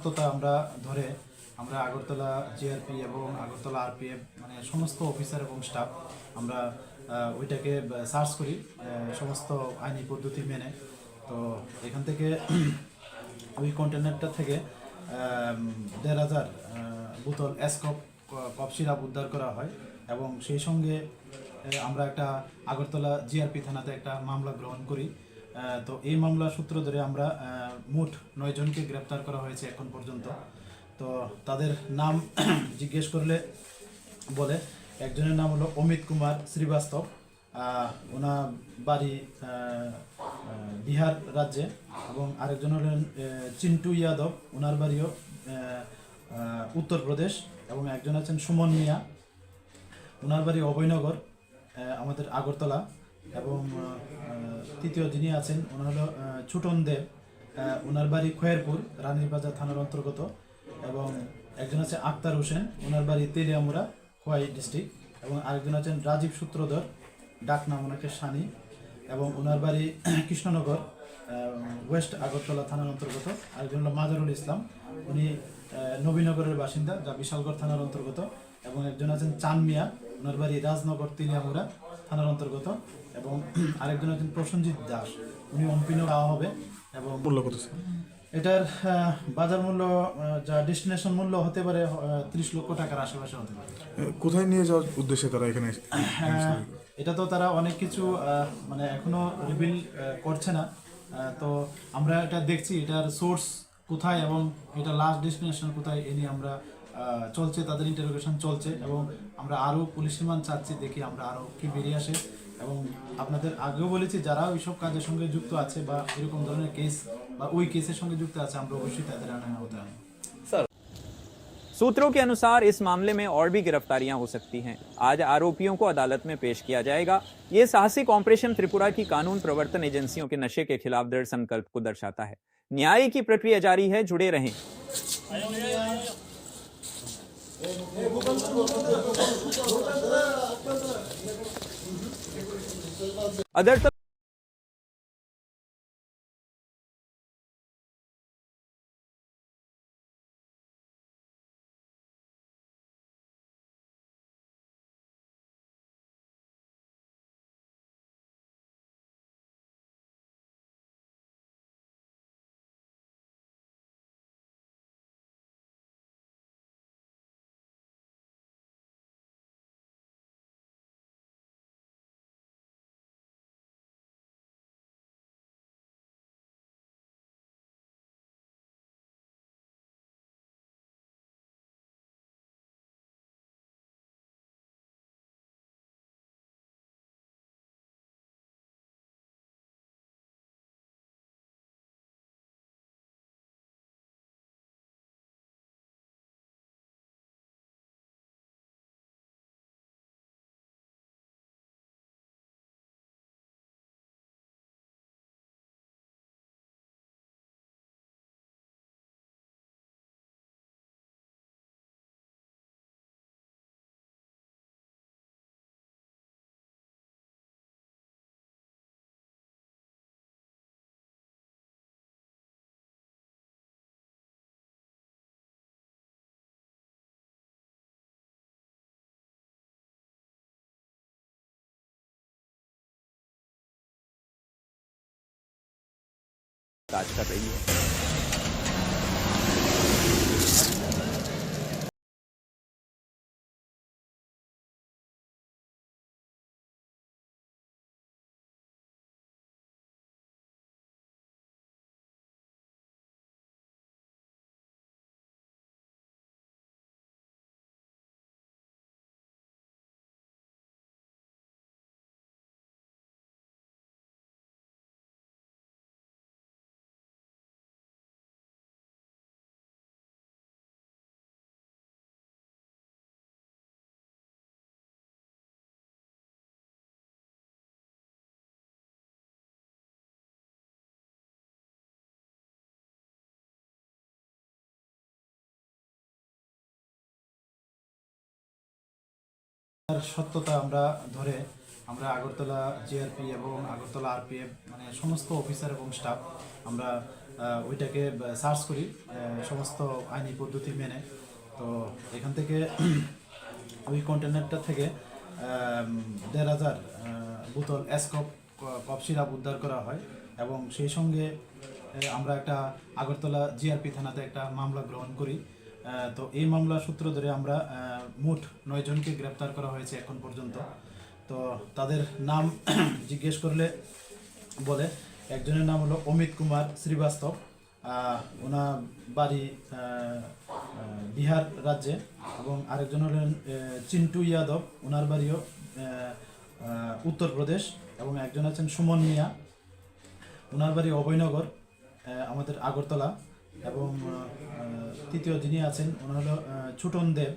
সত্যতা আমরা ধরে আমরা আগরতলা জিআরপি এবং আগরতলা আরপিএফ মানে সমস্ত অফিসার এবং স্টাফ আমরা ওইটাকে সার্চ করি সমস্ত আইনি পদ্ধতি মেনে। তো এখান থেকে ওই কন্টেনারটা থেকে দেড় হাজার বোতল এসকপ কফ সিরাপ উদ্ধার করা হয় এবং সেই সঙ্গে আমরা একটা আগরতলা জিআরপি থানাতে একটা মামলা গ্রহণ করি। তো এই মামলা সূত্র ধরে আমরা মোট নয় জনকে গ্রেপ্তার করা হয়েছে এখন পর্যন্ত। তো তাদের নাম জিজ্ঞেস করলে বলে, একজনের নাম হলো অমিত কুমার শ্রীবাস্তব। ওনার বাড়ি বিহার রাজ্যে এবং আরেকজন হলেন চিন্টু ইয়াদব। ওনার বাড়িও উত্তরপ্রদেশ এবং একজন আছেন সুমন মিয়া। ওনার বাড়ি অভয়নগর আমাদের আগরতলা। এবং তৃতীয় যিনি আছেন, ওনার হলো ছুটন দেব। ওনার বাড়ি খয়েরপুর রানীরবাজার থানার অন্তর্গত। এবং একজন আছে আক্তার হোসেন, ওনার বাড়ি তেলিয়ামুরা খোয়াই ডিস্ট্রিক্ট। এবং আরেকজন আছেন রাজীব সূত্রধর, ডাক নাম ওনাকে সানি। এবং ওনার বাড়ি কৃষ্ণনগর ওয়েস্ট আগরতলা থানার অন্তর্গত। আরেকজন হলো মাজারুল ইসলাম। উনি নবীনগরের বাসিন্দা, যা বিশালগড় থানার অন্তর্গত। এবং একজন আছেন চান মিয়া ওনার বাড়ি রাজনগর, তিলিয়ামুড়া থানার অন্তর্গত। এবং আরেকজন আছেন প্রসেনজিৎ দাস। উনি অম্পিনও দেওয়া হবে এবং মূল্য কত এটার বাজার মূল্য যা ডেস্টিনেশন মূল্য হতে পারে ত্রিশ লক্ষ টাকার আশেপাশে হতে পারে। কোথায় নিয়ে যাওয়ার উদ্দেশ্যে তারা এখানে এটা তো তারা অনেক কিছু মানে এখনও রিভিল করছে না। তো আমরা এটা দেখছি এটার সোর্স কোথায় এবং এটা লাস্ট ডেস্টিনেশন কোথায় এ নিয়ে আমরা চলছে তাদের ইন্টারোগেশন চলছে এবং আমরা আরও পুলিশ রিমান্ড চাচ্ছি দেখি আমরা আরও কি বেরিয়ে আসে। এবং আপনাদের আগেও বলেছি যারা ওইসব কাজের সঙ্গে যুক্ত আছে বা এরকম ধরনের কেস বা ওই কেসের সঙ্গে যুক্ত আছে আমরা অবশ্যই তাদের আনা হতে হবে सूत्रों के अनुसार इस मामले में और भी गिरफ्तारियां हो सकती हैं आज आरोपियों को अदालत में पेश किया जाएगा ये साहसिक ऑपरेशन त्रिपुरा की कानून प्रवर्तन एजेंसियों के नशे के खिलाफ दृढ़ संकल्प को दर्शाता है न्याय की प्रक्रिया जारी है जुड़े रहें Other काज कर रही है তার সত্যতা আমরা ধরে আমরা আগরতলা জিআরপি এবং আগরতলা আরপিএফ মানে সমস্ত অফিসার এবং স্টাফ আমরা ওইটাকে সার্চ করি সমস্ত আইনি পদ্ধতি মেনে। তো এখান থেকে ওই কন্টেনারটা থেকে দেড় হাজার বোতল এসকপ কফ সিরাপ উদ্ধার করা হয় এবং সেই সঙ্গে আমরা একটা আগরতলা জিআরপি থানাতে একটা মামলা গ্রহণ করি। তো এই মামলা সূত্র ধরে আমরা মোট নয় জনকে গ্রেপ্তার করা হয়েছে এখন পর্যন্ত। তো তাদের নাম জিজ্ঞেস করলে বলে, একজনের নাম হলো অমিত কুমার শ্রীবাস্তব। ওনার বাড়ি বিহার রাজ্যে এবং আরেকজন হলেন চিন্টু ইয়াদব। ওনার বাড়িও উত্তরপ্রদেশ এবং একজন আছেন সুমন মিয়া। ওনার বাড়ি অভয়নগর আমাদের আগরতলা। এবং তৃতীয় যিনি আছেন, ওনার হলো ছুটন দেব।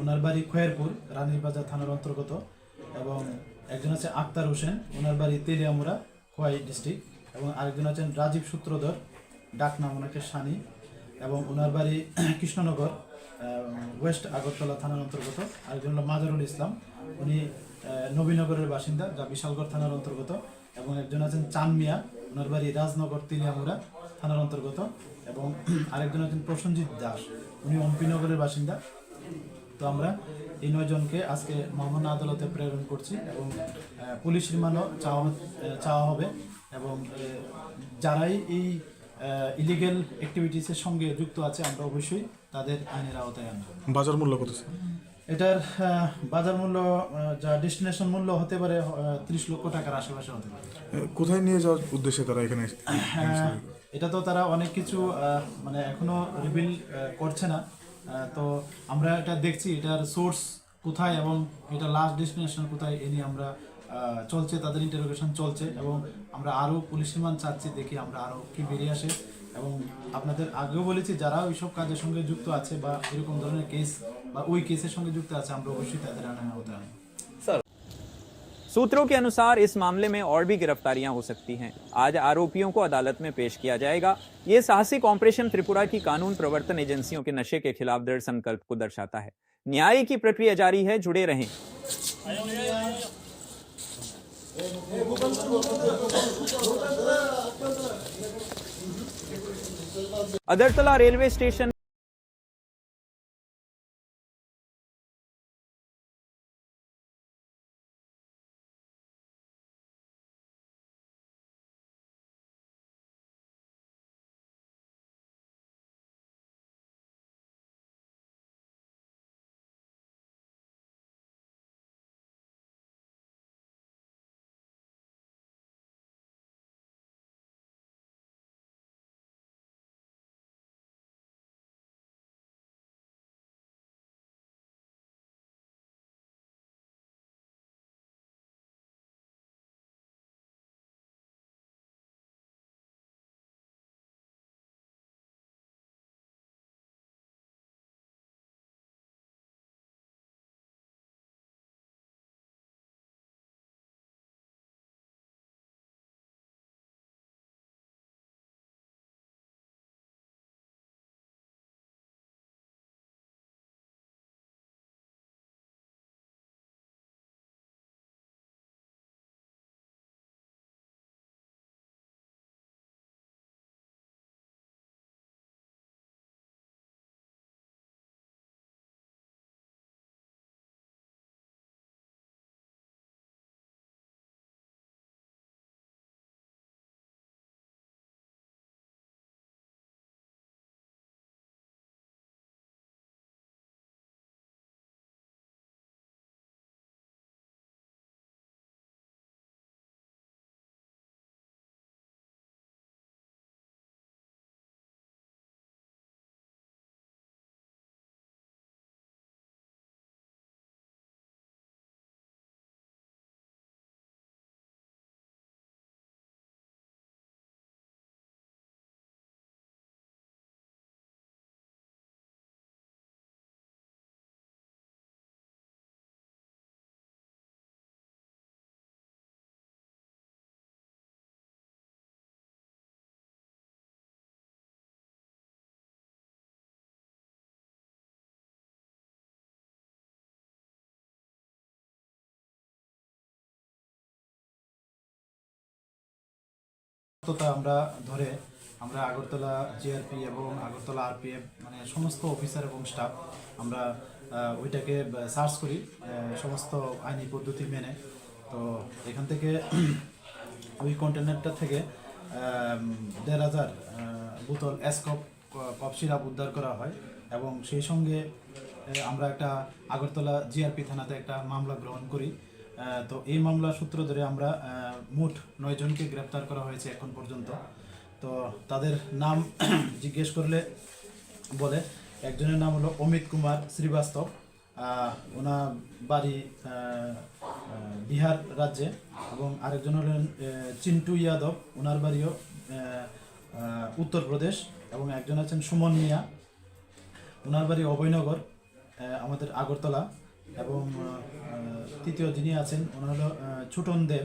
ওনার বাড়ি খয়েরপুর রানীরবাজার থানার অন্তর্গত। এবং একজন আছে আক্তার হোসেন, ওনার বাড়ি তেলিয়ামুরা খোয়াই ডিস্ট্রিক্ট। এবং আরেকজন আছেন রাজীব সূত্রধর, ডাক নাম ওনাকে সানি। এবং ওনার বাড়ি কৃষ্ণনগর ওয়েস্ট আগরতলা থানার অন্তর্গত। আরেকজন হলো মাজারুল ইসলাম, উনি নবীনগরের বাসিন্দা, যা বিশালগড় থানার অন্তর্গত। এবং একজন আছেন চান মিয়া ওনার বাড়ি রাজনগর, তিলিয়ামুড়া। থানার অন্তর্গত এবং আরেকজন আছেন প্রসঞ্জিৎ দাস। উনি অম্পিনগরের বাসিন্দা। তো আমরা এই নয়জনকে আজকে মহামান্য আদালতে প্রেরণ করছি এবং পুলিশ রিমান্ডও চাওয়া চাওয়া হবে এবং যারাই এই ইলিগেল অ্যাক্টিভিটিসের সঙ্গে যুক্ত আছে আমরা অবশ্যই তাদের আইনের আওতায় আনব। বাজার মূল্য কত এটার বাজার মূল্য যা ডেস্টিনেশন মূল্য হতে পারে ত্রিশ লক্ষ টাকার আশেপাশে হতে পারে। কোথায় নিয়ে যাওয়ার উদ্দেশ্যে তারা এখানে হ্যাঁ, এটা তো তারা অনেক কিছু মানে এখনও রিভিল করছে না। তো আমরা এটা দেখছি, এটার সোর্স কোথায় এবং এটা লাস্ট ডেস্টিনেশন কোথায়, এ নিয়ে আমরা চলছে, তাদের ইন্টারোগেশন চলছে এবং আমরা আরও পুলিশ রিমান্ড চাচ্ছি দেখি আমরা আরও কি বেরিয়ে আসে। এবং আপনাদের আগেও বলেছি, যারা ওইসব কাজের সঙ্গে যুক্ত আছে বা এরকম ধরনের কেস বা ওই কেসের সঙ্গে যুক্ত আছে, আমরা অবশ্যই তাদের আনা হতে হবে। सूत्रों के अनुसार इस मामले में और भी गिरफ्तारियाँ हो सकती हैं। आज आरोपियों को अदालत में पेश किया जाएगा। ये साहसिक ऑपरेशन त्रिपुरा की कानून प्रवर्तन एजेंसियों के नशे के खिलाफ दृढ़ संकल्प को दर्शाता है। न्याय की प्रक्रिया जारी है, जुड़े रहें। अगरतला रेलवे स्टेशन সত্যতা আমরা ধরে আমরা আগরতলা জিআরপি এবং আগরতলা আরপিএফ মানে সমস্ত অফিসার এবং স্টাফ আমরা ওইটাকে সার্চ করি সমস্ত আইনি পদ্ধতি মেনে। তো এখান থেকে ওই কন্টেনারটা থেকে দেড় হাজার বোতল এসকপ কফ সিরাপ উদ্ধার করা হয় এবং সেই সঙ্গে আমরা একটা আগরতলা জিআরপি থানাতে একটা মামলা গ্রহণ করি। তো এই মামলা সূত্র ধরে আমরা মোট নয় জনকে গ্রেপ্তার করা হয়েছে এখন পর্যন্ত। তো তাদের নাম জিজ্ঞেস করলে বলে, একজনের নাম হলো অমিত কুমার শ্রীবাস্তব। ওনার বাড়ি বিহার রাজ্যে এবং আরেকজন হলেন চিন্টু ইয়াদব। ওনার বাড়িও উত্তরপ্রদেশ এবং একজন আছেন সুমন মিয়া। ওনার বাড়ি অভয়নগর আমাদের আগরতলা। এবং তৃতীয় যিনি আছেন, ওনার হলো ছুটন দেব।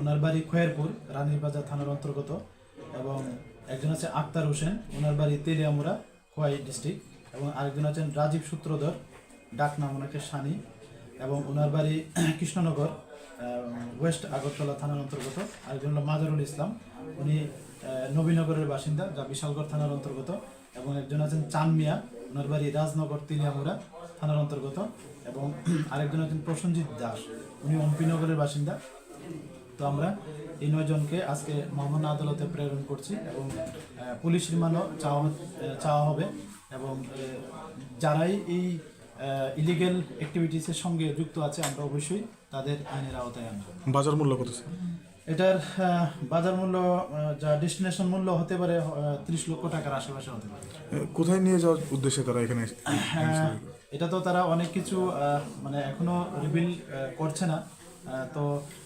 ওনার বাড়ি খয়েরপুর রানীরবাজার থানার অন্তর্গত। এবং একজন আছে আক্তার হোসেন, ওনার বাড়ি তেলিয়ামুড়া, খোয়াই ডিস্ট্রিক্ট। এবং আরেকজন আছেন রাজীব সূত্রধর ডাক নাম ওনাকে সানি। এবং ওনার বাড়ি কৃষ্ণনগর ওয়েস্ট আগরতলা থানার অন্তর্গত। আরেকজন হলো মাজারুল ইসলাম, উনি নবীনগরের বাসিন্দা যা বিশালগড় থানার অন্তর্গত। এবং একজন আছেন চান মিয়া ওনার বাড়ি রাজনগর, তিলিয়ামুড়া থানার অন্তর্গত। এবং আরেকজন আছেন প্রসেনজিৎ দাস। উনি অম্পিনগরের বাসিন্দা। তো আমরা এই নয়জনকে আজকে মহামান্য আদালতে প্রেরণ করছি এবং পুলিশ রিমান্ডও চাওয়া চাওয়া হবে এবং যারাই এই ইলিগেল অ্যাক্টিভিটিসের সঙ্গে যুক্ত আছে আমরা অবশ্যই তাদের আইনের আওতায় আনব। বাজার মূল্য কত এটার বাজার মূল্য যা ডেস্টিনেশন মূল্য হতে পারে ত্রিশ লক্ষ টাকার আশেপাশে হতে পারে। কোথায় নিয়ে যাওয়ার উদ্দেশ্যে তারা এখানে হ্যাঁ, এটা তো তারা অনেক কিছু মানে এখনও রিভিল করছে না। তো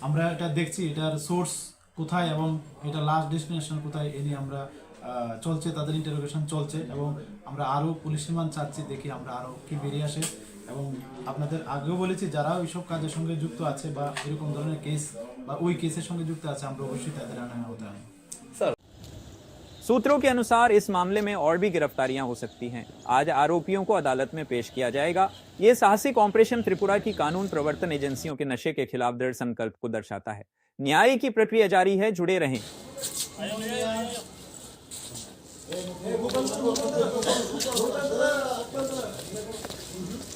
আমরা এটা দেখছি, এটার সোর্স কোথায় এবং এটা লাস্ট ডেস্টিনেশন কোথায়, এ নিয়ে আমরা চলছে, তাদের ইন্টারোগেশন চলছে এবং আমরা আরও পুলিশ রিমান্ড চাচ্ছি, দেখি আমরা আরও কি বেরিয়ে আসে। এবং আপনাদের আগেও বলেছি, যারা ওইসব কাজের সঙ্গে যুক্ত আছে বা এরকম ধরনের কেস বা ওই কেসের সঙ্গে যুক্ত আছে, আমরা অবশ্যই তাদের আনা হতে হবে। सूत्रों के अनुसार इस मामले में और भी गिरफ्तारियाँ हो सकती हैं। आज आरोपियों को अदालत में पेश किया जाएगा। ये साहसिक ऑपरेशन त्रिपुरा की कानून प्रवर्तन एजेंसियों के नशे के खिलाफ दृढ़ संकल्प को दर्शाता है। न्याय की प्रक्रिया जारी है, जुड़े रहें।